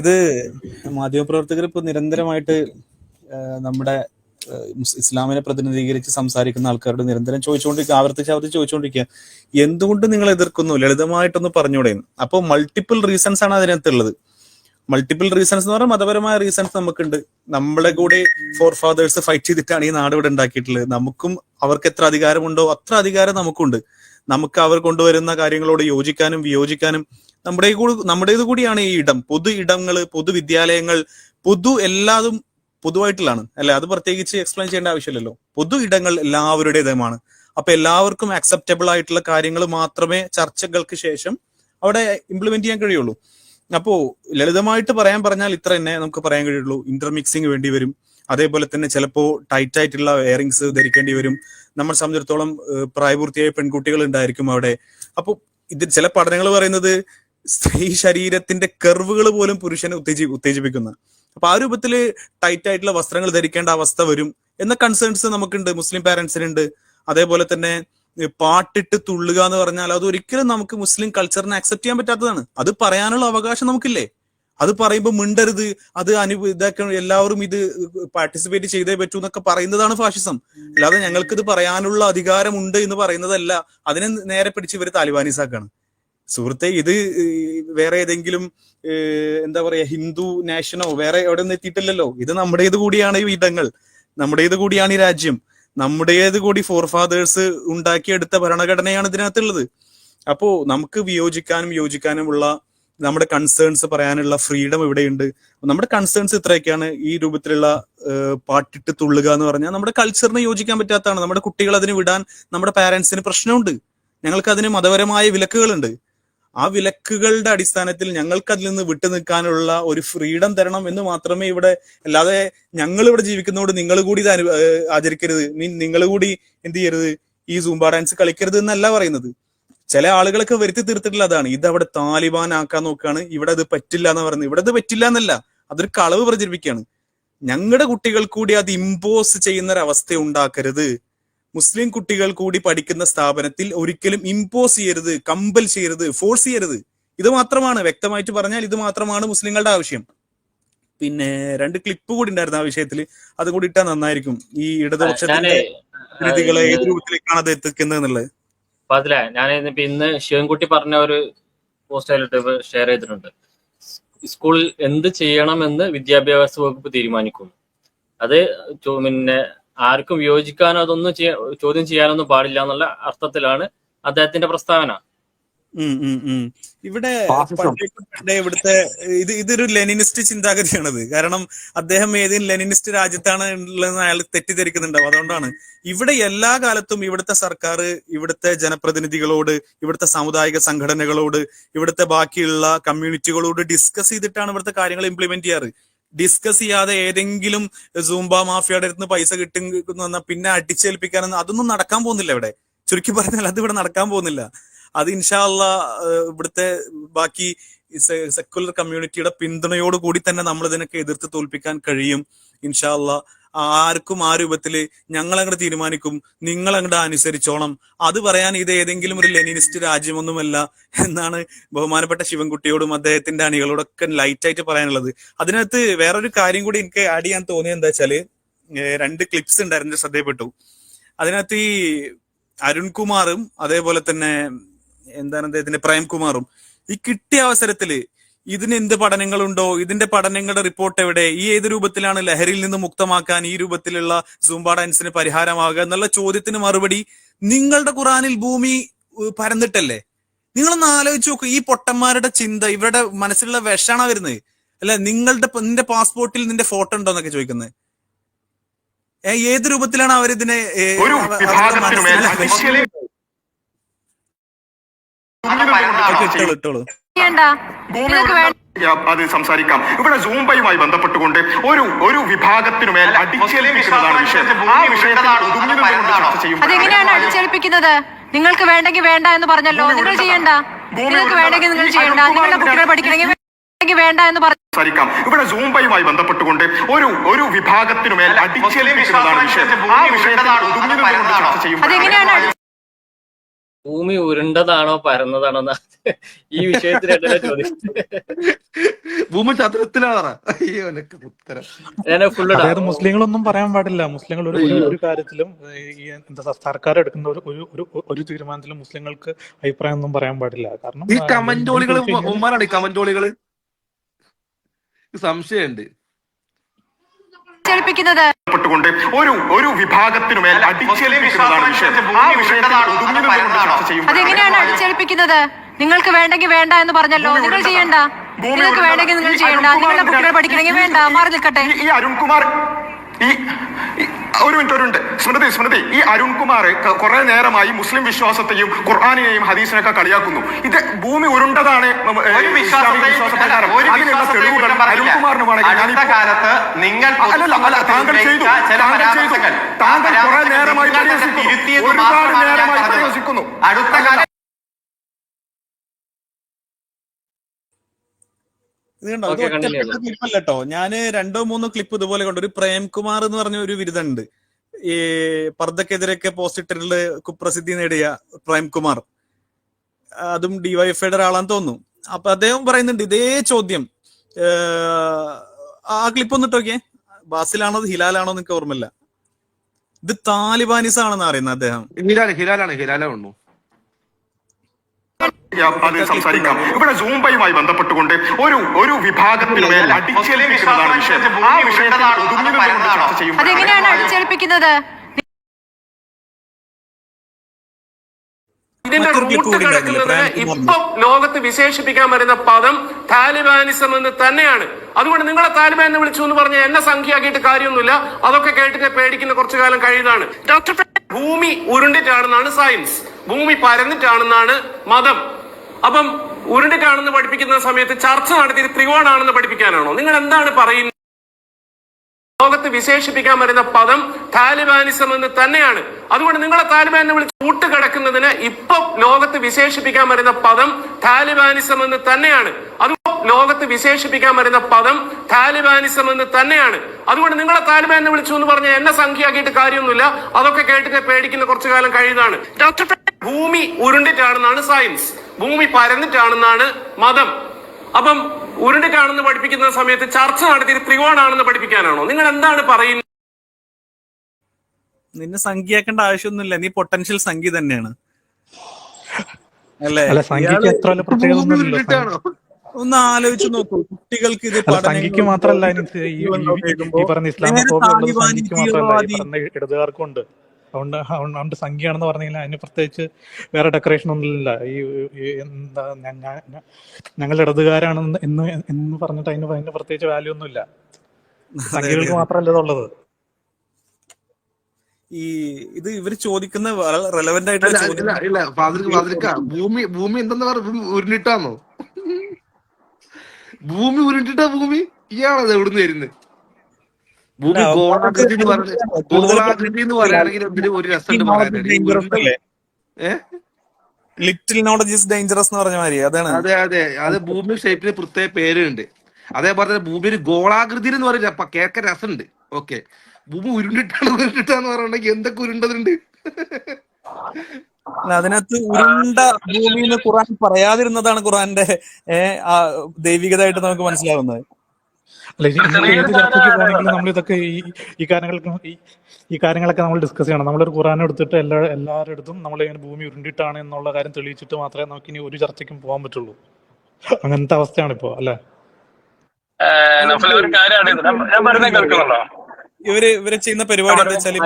ഇത് മാധ്യമപ്രവർത്തകർ ഇപ്പൊ നിരന്തരമായിട്ട് നമ്മുടെ ഇസ്ലാമിനെ പ്രതിനിധീകരിച്ച് സംസാരിക്കുന്ന ആൾക്കാരോട് നിരന്തരം ചോദിച്ചുകൊണ്ടിരിക്കുക ആവർത്തിച്ച് ആവർത്തിച്ച് ചോദിച്ചുകൊണ്ടിരിക്കുക എന്തുകൊണ്ട് നിങ്ങൾ എതിർക്കുന്നു? ലളിതമായിട്ടൊന്ന് പറഞ്ഞുകൂടെ അപ്പോൾ മൾട്ടിപ്പിൾ റീസൺസ് ആണ് അതിനകത്തുള്ളത്. മൾട്ടിപ്പിൾ റീസൺസ് എന്ന് പറഞ്ഞാൽ മതപരമായ റീസൺസ് നമുക്കുണ്ട്. നമ്മളെ കൂടെ ഫോർ ഫാദേഴ്സ് ഫൈറ്റ് ചെയ്തിട്ടാണ് ഈ നാട് ഇവിടെ ഉണ്ടാക്കിയിട്ടുള്ളത്. നമുക്കും അവർക്ക് എത്ര അധികാരമുണ്ടോ അത്ര അധികാരം നമുക്കുണ്ട്. നമുക്ക് അവർ കൊണ്ടുവരുന്ന കാര്യങ്ങളോട് യോജിക്കാനും വിയോജിക്കാനും നമ്മുടെ നമ്മുടേത് കൂടിയാണ് ഈ ഇടം. പൊതു ഇടങ്ങൾ പൊതുവിദ്യാലയങ്ങൾ പൊതു എല്ലാതും പൊതുവായിട്ടുള്ളതാണ്. അല്ലെ? അത് പ്രത്യേകിച്ച് എക്സ്പ്ലെയിൻ ചെയ്യേണ്ട ആവശ്യമില്ലല്ലോ. പൊതു ഇടങ്ങൾ എല്ലാവരുടേതുമാണ്. അപ്പൊ എല്ലാവർക്കും അക്സെപ്റ്റബിൾ ആയിട്ടുള്ള കാര്യങ്ങൾ മാത്രമേ ചർച്ചകൾക്ക് ശേഷം അവിടെ ഇംപ്ലിമെന്റ് ചെയ്യാൻ കഴിയുള്ളൂ. അപ്പോ ലളിതമായിട്ട് പറയാൻ പറഞ്ഞാൽ ഇത്ര തന്നെ നമുക്ക് പറയാൻ കഴിയുള്ളൂ. ഇന്റർമിക്സിങ് വേണ്ടി വരും. അതേപോലെ തന്നെ ചിലപ്പോൾ ടൈറ്റ് ആയിട്ടുള്ള വെയറിങ്സ് ധരിക്കേണ്ടി വരും. നമ്മളെ സംബന്ധിച്ചിടത്തോളം പ്രായപൂർത്തിയായ പെൺകുട്ടികൾ ഉണ്ടായിരിക്കും അവിടെ. അപ്പൊ ഇത് ചില പഠനങ്ങൾ പറയുന്നത് സ്ത്രീ ശരീരത്തിന്റെ കർവുകൾ പോലും പുരുഷനെ ഉത്തേജി ഉത്തേജിപ്പിക്കുന്ന. അപ്പൊ ആ രൂപത്തിൽ ടൈറ്റ് ആയിട്ടുള്ള വസ്ത്രങ്ങൾ ധരിക്കേണ്ട അവസ്ഥ വരും എന്ന കൺസേൺസ് നമുക്കുണ്ട്. മുസ്ലിം പാരന്റ്സിനുണ്ട് അതേപോലെ തന്നെ പാട്ടിട്ട് തുള്ളുക എന്ന് പറഞ്ഞാൽ അത് ഒരിക്കലും നമുക്ക് മുസ്ലിം കൾച്ചറിനെ അക്സെപ്റ്റ് ചെയ്യാൻ പറ്റാത്തതാണ്. അത് പറയാനുള്ള അവകാശം നമുക്കില്ലേ? അത് പറയുമ്പോൾ മിണ്ടരുത് അത് അനു ഇതൊക്കെ എല്ലാവരും ഇത് പാർട്ടിസിപ്പേറ്റ് ചെയ്തേ പറ്റൂ എന്നൊക്കെ പറയുന്നതാണ് ഫാഷിസം അല്ലാതെ ഞങ്ങൾക്ക് ഇത് പറയാനുള്ള അധികാരമുണ്ട് എന്ന് പറയുന്നതല്ല. അതിനെ നേരെ പിടിച്ച് ഇവർ താലിബാനീസാക്കാണ്. സുഹൃത്തെ ഇത് വേറെ ഏതെങ്കിലും എന്താ പറയാ ഹിന്ദു നാഷനോ വേറെ എവിടെ നിന്ന് എത്തിയിട്ടില്ലല്ലോ. ഇത് നമ്മുടേത് കൂടിയാണ് ഈ ഇടങ്ങൾ. നമ്മുടേത് കൂടിയാണ് ഈ രാജ്യം. നമ്മുടേത് കൂടി ഫോർ ഫാദേഴ്സ് ഉണ്ടാക്കിയെടുത്ത ഭരണഘടനയാണ് ഇതിനകത്തുള്ളത്. അപ്പോ നമുക്ക് വിയോജിക്കാനും യോജിക്കാനുമുള്ള നമ്മുടെ കൺസേൺസ് പറയാനുള്ള ഫ്രീഡം ഇവിടെയുണ്ട്. നമ്മുടെ കൺസേൺസ് ഇത്രയൊക്കെയാണ് ഈ രൂപത്തിലുള്ള പാട്ടിട്ട് തുള്ളുക എന്ന് പറഞ്ഞാൽ നമ്മുടെ കൾച്ചറിന് യോജിക്കാൻ പറ്റാത്തതാണ്. നമ്മുടെ കുട്ടികൾ അതിന് വിടാൻ നമ്മുടെ പാരന്റ്സിന് പ്രശ്നമുണ്ട്. ഞങ്ങൾക്ക് അതിന് മതപരമായ വിലക്കുകളുണ്ട്. ആ വിലക്കുകളുടെ അടിസ്ഥാനത്തിൽ ഞങ്ങൾക്ക് അതിൽ നിന്ന് വിട്ടു നിൽക്കാനുള്ള ഒരു ഫ്രീഡം തരണം എന്ന് മാത്രമേ ഇവിടെ അല്ലാതെ ഞങ്ങൾ ഇവിടെ ജീവിക്കുന്നതോട് നിങ്ങൾ കൂടി ഇത് ആചരിക്കരുത്. മീൻ നിങ്ങൾ കൂടി എന്ത് ചെയ്യരുത്? ഈ സൂംബ ഡാൻസ് കളിക്കരുത് എന്നല്ല പറയുന്നത്. ചില ആളുകളൊക്കെ വരുത്തി തീർത്തിട്ടുള്ള അതാണ്. ഇത് അവിടെ താലിബാൻ ആക്കാൻ നോക്കുകയാണ്. ഇവിടെ അത് പറ്റില്ല എന്ന് പറയുന്നത്. ഇവിടെ അത് പറ്റില്ല എന്നല്ല. അതൊരു കളവ് പ്രചരിപ്പിക്കുകയാണ്. ഞങ്ങളുടെ കുട്ടികൾ കൂടി അത് ഇമ്പോസ് ചെയ്യുന്ന ഒരു അവസ്ഥ ഉണ്ടാക്കരുത് മുസ്ലിം കുട്ടികൾ കൂടി പഠിക്കുന്ന സ്ഥാപനത്തിൽ ഒരിക്കലും ഇമ്പോസ് ചെയ്യരുത് കമ്പൽ ചെയ്യരുത് ഫോഴ്സ് ചെയ്യരുത്. ഇത് മാത്രമാണ്. വ്യക്തമായിട്ട് പറഞ്ഞാൽ ഇത് മാത്രമാണ് മുസ്ലിങ്ങളുടെ ആവശ്യം. പിന്നെ രണ്ട് ക്ലിപ്പ് കൂടി ഉണ്ടായിരുന്നു ആ വിഷയത്തിൽ അത് കൂടി ഇട്ടാൽ നന്നായിരിക്കും. ഈ ഇടതുപക്ഷത്തിന്റെ കൃതികളെ ഏത് രൂപത്തിലേക്കാണ് അത് എത്തിക്കുന്നത് എന്നുള്ളത്. അപ്പൊ അതിലെ. ഞാൻ ഇന്ന് ശിവൻകുട്ടി പറഞ്ഞ ഒരു പോസ്റ്റ് അതിലിട്ട് ഷെയർ ചെയ്തിട്ടുണ്ട്. സ്കൂളിൽ എന്ത് ചെയ്യണമെന്ന് വിദ്യാഭ്യാസ വകുപ്പ് തീരുമാനിക്കും അത് പിന്നെ ആർക്കും വിയോജിക്കാനോ അതൊന്നും ചോദ്യം ചെയ്യാനൊന്നും പാടില്ല എന്നുള്ള അർത്ഥത്തിലാണ് അദ്ദേഹത്തിന്റെ പ്രസ്താവന. ഇവിടെ ഇവിടുത്തെ ഇത് ഇതൊരു ലെനിനിസ്റ്റ് ചിന്താഗതിയാണത്. കാരണം അദ്ദേഹം ഏതെങ്കിലും ലെനിനിസ്റ്റ് രാജ്യത്താണ് ഉള്ളതെന്ന് അയാൾ തെറ്റിദ്ധരിക്കുന്നുണ്ടാവും. അതുകൊണ്ടാണ്. ഇവിടെ എല്ലാ കാലത്തും ഇവിടുത്തെ സർക്കാർ ഇവിടുത്തെ ജനപ്രതിനിധികളോട് ഇവിടുത്തെ സാമുദായിക സംഘടനകളോട് ഇവിടുത്തെ ബാക്കിയുള്ള കമ്മ്യൂണിറ്റികളോട് ഡിസ്കസ് ചെയ്തിട്ടാണ് ഇവിടുത്തെ കാര്യങ്ങൾ ഇംപ്ലിമെന്റ് ചെയ്യാറ്. ഡിസ്കസ് ചെയ്യാതെ ഏതെങ്കിലും സൂംബ മാഫിയയുടെ അടുത്ത് പൈസ കിട്ടുന്ന പിന്നെ അടിച്ചേൽപ്പിക്കാനൊന്നും അതൊന്നും നടക്കാൻ പോകുന്നില്ല ഇവിടെ. ചുരുക്കി പറഞ്ഞാൽ അത് ഇവിടെ നടക്കാൻ പോകുന്നില്ല. അത് ഇൻഷാല്ല ഇവിടുത്തെ ബാക്കി സെക്കുലർ കമ്മ്യൂണിറ്റിയുടെ പിന്തുണയോട് കൂടി തന്നെ നമ്മൾ ഇതിനൊക്കെ എതിർത്ത് തോൽപ്പിക്കാൻ കഴിയും ഇൻഷാല്ല ആർക്കും ആ രൂപത്തിൽ ഞങ്ങൾ അങ്ങോട്ട് തീരുമാനിക്കും നിങ്ങൾ അങ്ങോട്ട് അനുസരിച്ചോണം. അത് പറയാൻ ഇത് ഏതെങ്കിലും ഒരു ലെനിനിസ്റ്റ് രാജ്യമൊന്നുമല്ല എന്നാണ് ബഹുമാനപ്പെട്ട ശിവൻകുട്ടിയോടും അദ്ദേഹത്തിന്റെ അണികളോടൊക്കെ ലൈറ്റ് ആയിട്ട് പറയാനുള്ളത്. അതിനകത്ത് വേറൊരു കാര്യം കൂടി എനിക്ക് ആഡ് ചെയ്യാൻ തോന്നിയത് എന്താ വെച്ചാൽ രണ്ട് ക്ലിപ്സ് ഉണ്ടായിരുന്നു ശ്രദ്ധയപ്പെട്ടു അതിനകത്ത് ഈ അരുൺകുമാറും അതേപോലെ തന്നെ എന്താണ് അദ്ദേഹത്തിന്റെ പ്രേംകുമാറും. ഈ കിട്ടിയ അവസരത്തിൽ ഇതിന് എന്ത് പഠനങ്ങളുണ്ടോ? ഇതിന്റെ പഠനങ്ങളുടെ റിപ്പോർട്ട് എവിടെ? ഈ ഏത് രൂപത്തിലാണ് ലഹരിയിൽ നിന്ന് മുക്തമാക്കാൻ ഈ രൂപത്തിലുള്ള സൂംബ ഡാൻസിന് പരിഹാരമാകുക എന്നുള്ള ചോദ്യത്തിന് മറുപടി നിങ്ങളുടെ ഖുറാനിൽ ഭൂമി പരന്നിട്ടല്ലേ? നിങ്ങളൊന്ന് ആലോചിച്ച് നോക്കൂ. ഈ പൊട്ടന്മാരുടെ ചിന്ത ഇവരുടെ മനസ്സിലുള്ള വിഷാണ വരുന്നത്. അല്ല നിങ്ങളുടെ നിന്റെ പാസ്പോർട്ടിൽ നിന്റെ ഫോട്ടോ ഉണ്ടോ എന്നൊക്കെ ചോദിക്കുന്നത് ഏത് രൂപത്തിലാണ് അവരിതിനെ ഏ, ഒരു അവ- അവരുടെ വിഭാഗത്തിനുമേൽ മനസ്സിലുള്ള അടിച്ചേൽപ്പി- വിഷ- ഇട്ടോളൂ ഇട്ടോളൂ ചെയ്യണ്ട നിനക്ക് വേണ്ട അത് സംസാരിക്കാം. ഇവിടെ സൂംബയുമായി ബന്ധപ്പെട്ടുകൊണ്ട് ഒരു ഒരു വിഭാഗത്തിനുമേൽ അടിച്ചേൽപ്പിക്കുന്നതാണ് വിഷയം. ആ വിഷയത്തിൽ അതെങ്ങനെയാണ് അടിച്ചേൽപ്പിക്കുന്നത്? നിങ്ങൾക്ക് വേണ്ടെങ്കിൽ വേണ്ട എന്ന് പറഞ്ഞല്ലോ. നിങ്ങൾ ചെയ്യണ്ട. നിങ്ങൾക്ക് വേണ്ടെങ്കിൽ നിങ്ങൾ ചെയ്യണ്ട. നിങ്ങളുടെ കുട്ടികൾ പഠിക്കണമെങ്കിൽ വേണ്ട എന്ന് പറഞ്ഞു സംസാരിക്കാം. ഇവിടെ സൂംബയുമായി ബന്ധപ്പെട്ടുകൊണ്ട് ഒരു ഒരു വിഭാഗത്തിനുമേൽ അടിച്ചേൽപ്പിക്കുന്നതാണ് വിഷയം. ആ വിഷയത്തിൽ അതെങ്ങനെയാണ് അടി- ഭൂമി ഉരുണ്ടതാണോ പരന്നതാണോ എന്നാ ഈ വിഷയത്തിനായിട്ട് ചോദിച്ചത് ഭൂമി ചതുരത്തിലാണ് അയ്യോ എനിക്ക് ഉത്തരം. ഞാൻ ഫുള്ള് അതായത് മുസ്ലിങ്ങളൊന്നും പറയാൻ പാടില്ല. മുസ്ലിങ്ങൾ ഒരു ഒരു- കാര്യത്തിലും ഈ എന്താ സർക്കാർ എടുക്കുന്ന ഒരു ഒരു തീരുമാനത്തിലും മുസ്ലിങ്ങൾക്ക് അഭിപ്രായം ഒന്നും പറയാൻ പാടില്ല. കാരണം ഈ കമന്റോളികൾ ഉമ്മാരാണ് ഈ കമന്റോളികൾ സംശയമുണ്ട്. അടിച്ചേൽപ്പിക്കുന്നത് ഒരു ഒരു വിഭാഗത്തിനുമേൽ അടിച്ചേൽപ്പിക്കുന്നതാണ് വിഷയം. ആ വിഷയത്തിൽ ഒതുങ്ങി നിന്നുകൊണ്ട് ചർച്ച ചെയ്യുമ്പോഴാണ് അതെങ്ങനെയാണ് അടിച്ചേൽപ്പിക്കുന്നത്? നിങ്ങൾക്ക് വേണ്ടെങ്കിൽ വേണ്ട എന്ന് പറഞ്ഞല്ലോ. നിങ്ങൾ ചെയ്യണ്ട. നിങ്ങൾക്ക് വേണ്ടെങ്കിൽ നിങ്ങൾ ചെയ്യണ്ട. നിങ്ങളുടെ കുട്ടികൾ പഠിക്കണമെങ്കിൽ വേണ്ട. മാറി നിൽക്കട്ടെ. ഈ- അരുൺകുമാർ ഈ- ഒരു മിനിറ്റ് ഒരു മിനിറ്റ്. സ്മൃതി സ്മൃതി ഈ അരുൺകുമാർ കുറെ നേരമായി മുസ്ലിം വിശ്വാസത്തെയും ഖുർആാനെയും ഹദീസിനൊക്കെ കളിയാക്കുന്നു. ഇത് ഭൂമി ഉരുണ്ടതാണ് കാലത്ത് നിങ്ങൾ താങ്കൾ ചെയ്തു. താങ്കൾ കുറെ നേരമായി പരിഹസിക്കുന്നു. ഒരുപാട് നേരമായി പരിഹസിക്കുന്നു. അടുത്ത അല്ലല്ല, ഇത് കണ്ടോ? ഇത് Okay, continue ഒറ്റപ്പെട്ട ക്ലിപ്പല്ല കേട്ടോ ഞാൻ രണ്ടോ മൂന്നോ ക്ലിപ്പ് ഇതുപോലെ കണ്ടു. ഒരു പ്രേംകുമാർ എന്ന് പറഞ്ഞ ഒരു ബിരുദുണ്ട് ഈ പർദ്ദക്കെതിരെയൊക്കെ പോസ്റ്റ് ഇട്ടിട്ടുള്ള കുപ്രസിദ്ധി നേടിയ പ്രേംകുമാർ. അതും ഡിവൈഎഫ്ഐയുടെ ഒരാളാന്ന് തോന്നുന്നു. അപ്പൊ അദ്ദേഹം പറയുന്നുണ്ട് ഇതേ ചോദ്യം. ആ ക്ലിപ്പ് ഒന്ന് ഇട്ടോക്കിയേ ബാസിലാണോ ഹിലാലാണോ എന്ന് എനിക്ക് ഓർമ്മയില്ല. ഇത് താലിബാനിസ് ആണെന്ന് അറിയുന്ന അദ്ദേഹം. ഹിലാലാണ് ഹിലാലാണ് ഹിലാലാണോ ഉള്ളൂ അത് സംസാരിക്കാം. ഇവിടെ സൂംബയുമായി ബന്ധപ്പെട്ടുകൊണ്ട് ഒരു ഒരു വിഭാഗത്തിനുമേൽ അടിച്ചേൽപ്പിക്കുന്നതാണ് വിഷയം ആ വിഷയത്തിൽ ഒതുങ്ങി നിന്നുകൊണ്ട് ചർച്ച ചെയ്യുമ്പോഴാണ് അതെങ്ങനെയാണ് അടിച്ചേൽപ്പിക്കുന്നത്? ഇതിന്റെ റൂട്ട്. ഇപ്പം ലോകത്ത് വിശേഷിപ്പിക്കാൻ വരുന്ന പദം താലിബാനിസം എന്ന് തന്നെയാണ്. അതുകൊണ്ട് നിങ്ങളെ താലിബാൻ എന്ന് വിളിച്ചു എന്ന് പറഞ്ഞ എന്നെ സംഖ്യയാക്കിയിട്ട് കാര്യമൊന്നുമില്ല. അതൊക്കെ കേട്ടിട്ട് പേടിക്കുന്ന കുറച്ചു കാലം കഴിയുന്നതാണ്. ഡോക്ടർ ഭൂമി ഉരുണ്ടിട്ടാണെന്നാണ് സയൻസ്. ഭൂമി പരന്നിട്ടാണെന്നാണ് മതം. അപ്പം ഉരുണ്ടിട്ടാണെന്ന് പഠിപ്പിക്കുന്ന സമയത്ത് ചർച്ച നടത്തി ത്രികോണാണെന്ന് പഠിപ്പിക്കാനാണോ? നിങ്ങൾ എന്താണ് പറയുന്നത്? ലോകത്ത് വിശേഷിപ്പിക്കാൻ വരുന്ന പദം താലിബാനിസം എന്ന് തന്നെയാണ്. അതുകൊണ്ട് നിങ്ങളെ താലിബാൻ എന്ന് വിളിച്ച് കൂട്ടുകിടക്കുന്നതിന് ഇപ്പൊ ലോകത്ത് വിശേഷിപ്പിക്കാൻ വരുന്ന പദം താലിബാനിസം എന്ന് തന്നെയാണ്. അത് ലോകത്ത് വിശേഷിപ്പിക്കാൻ വരുന്ന പദം താലിബാനിസം എന്ന് തന്നെയാണ്. അതുകൊണ്ട് നിങ്ങളെ താലിബാൻ എന്ന് വിളിച്ചു എന്ന് പറഞ്ഞാൽ എന്നെ സംഖ്യയാക്കിയിട്ട് കാര്യമൊന്നുമില്ല. അതൊക്കെ കേട്ടിട്ട് പേടിക്കുന്ന കുറച്ചു കാലം കഴിയുന്നതാണ്. ഡോക്ടർ ഭൂമി ഉരുണ്ടിട്ടാണെന്നാണ് സയൻസ് ഭൂമി പരന്നിട്ടാണെന്നാണ് മതം. അപ്പം ഉരുണ്ടിട്ടാണെന്ന് പഠിപ്പിക്കുന്ന സമയത്ത് ചർച്ച നടത്തിയത് ത്രികോണാണെന്ന് പഠിപ്പിക്കാനാണോ? നിങ്ങൾ എന്താണ് പറയുന്നത്? നിന്നെ സംഖ്യയാക്കേണ്ട ആവശ്യമൊന്നുമില്ല. നീ പൊട്ടൻഷ്യൽ സംഖ്യ തന്നെയാണ്. അല്ലേ? സംഖ്യക്ക് എത്ര ഒന്ന് ആലോചിച്ചു നോക്കൂ. കുട്ടികൾക്ക് ഇത് സംഖ്യക്ക് മാത്രല്ല ഈ- പറഞ്ഞ ഇസ്ലാമോഫോബിയ ഉള്ളത് സംഖ്യക്ക് മാത്രല്ല സംഖ്യയാണെന്ന് പറഞ്ഞു കഴിഞ്ഞാൽ അതുകൊണ്ട് അതുകൊണ്ട് സംഖ്യയാണെന്ന് പറഞ്ഞാൽ അതിന് പ്രത്യേകിച്ച് വേറെ ഡെക്കറേഷൻ ഒന്നുമില്ല ഈ ഈ എന്താ ഞങ്ങൾ ഇടതുകാരാണെന്ന് എന്ന് എന്ന് പറഞ്ഞിട്ട് അതിന് അതിന് പ്രത്യേകിച്ച് വാല്യൂ ഒന്നുമില്ല സംഖ്യകൾക്ക് മാത്രമല്ല ഇതുള്ളത് ഈ ഇത് ഇവർ ചോദിക്കുന്ന റെലവെന്റ് ആയിട്ട് ഭൂമി ഭൂമി എന്തെന്ന് ഉരുണ്ടിട്ടാന്നോ? ഭൂമി ഉരുണ്ടിട്ടാ ഭൂമി? ഇയാളത് എവിടുന്ന് വരുന്നത് ഭൂമി ഗോളാകൃതി എന്ന് പറഞ്ഞ ഗോളാകൃതി എന്ന് പറയുകയാണെങ്കിൽ ഇതിന് ഒരു രസമുണ്ട് പറയാനായിട്ട്? ലിറ്റിൽ നോളജ് ഇസ് ഡേഞ്ചറസ് എന്ന് പറഞ്ഞ മാതിരി അതാണ്. അതെ അതെ. അത് ഭൂമി ഷേപ്പിന് പ്രത്യേക പേരുണ്ട്. അതേപോലെ തന്നെ ഭൂമി ഒരു ഗോളാകൃതി എന്ന് പറയില്ല അപ്പൊ കേക്ക രസമുണ്ട്. ഓക്കെ ഭൂമി ഉരുണ്ടിട്ടാണ് ഉരുണ്ടിട്ടാന്ന് പറയണെങ്കിൽ എന്തൊക്കെ ഉരുണ്ടതുണ്ട് അതിനകത്ത് ഉരുണ്ട ഭൂമി എന്ന് ഖുറാൻ പറയാതിരുന്നതാണ് ഖുറാന്റെ ഏഹ് ദൈവികതയായിട്ട് നമുക്ക് മനസ്സിലാവുന്നത്. അല്ല ഏത് ചർച്ചയ്ക്ക് പോകണമെങ്കിലും നമ്മൾ ഇതൊക്കെ ഈ ഈ കാര്യങ്ങൾക്ക് ഈ കാര്യങ്ങളൊക്കെ നമ്മൾ ഡിസ്കസ് ചെയ്യണം. നമ്മളൊരു ഖുറാൻ എടുത്തിട്ട് എല്ലാ എല്ലാവരുടെ അടുത്തും നമ്മൾ ഇങ്ങനെ ഭൂമി ഉരുണ്ടിട്ടാണ് എന്നുള്ള കാര്യം തെളിയിച്ചിട്ട് മാത്രമേ നമുക്ക് ഇനി ഒരു ചർച്ചയ്ക്കും പോകാൻ പറ്റുള്ളൂ. അങ്ങനത്തെ അവസ്ഥയാണ് ഇപ്പോ അല്ലെ? ഒരു കാര്യമാണ് ഞാൻ- പറയുന്നത് കേൾക്കുന്നുണ്ടോ? ഇവർ ഇവർ ചെയ്യുന്ന പരിപാടി എന്താ വെച്ചാൽ.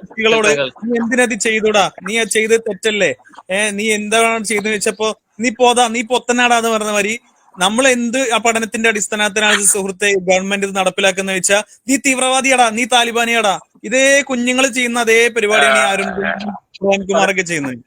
കുട്ടികളോട്. നീ എന്തിനത് ചെയ്തൂടാ? നീ അത് ചെയ്ത് തെറ്റല്ലേ? ഏഹ് നീ എന്താണ് ചെയ്തെന്ന് വെച്ചപ്പോ നീ പോതാ നീ പൊത്തനാടാന്ന് പറഞ്ഞ മാതിരി നമ്മൾ എന്ത് പഠനത്തിന്റെ അടിസ്ഥാനത്തിലാണ് സുഹൃത്തെ ഗവൺമെന്റ് ഇത് നടപ്പിലാക്കുന്ന വെച്ചാൽ നീ തീവ്രവാദിയാടാ നീ താലിബാനിയാടാ. ഇതേ കുഞ്ഞുങ്ങൾ ചെയ്യുന്ന അതേ പരിപാടിയാണ് ഈ അരുൺ കുമാറൊക്കെ ചെയ്യുന്നത്.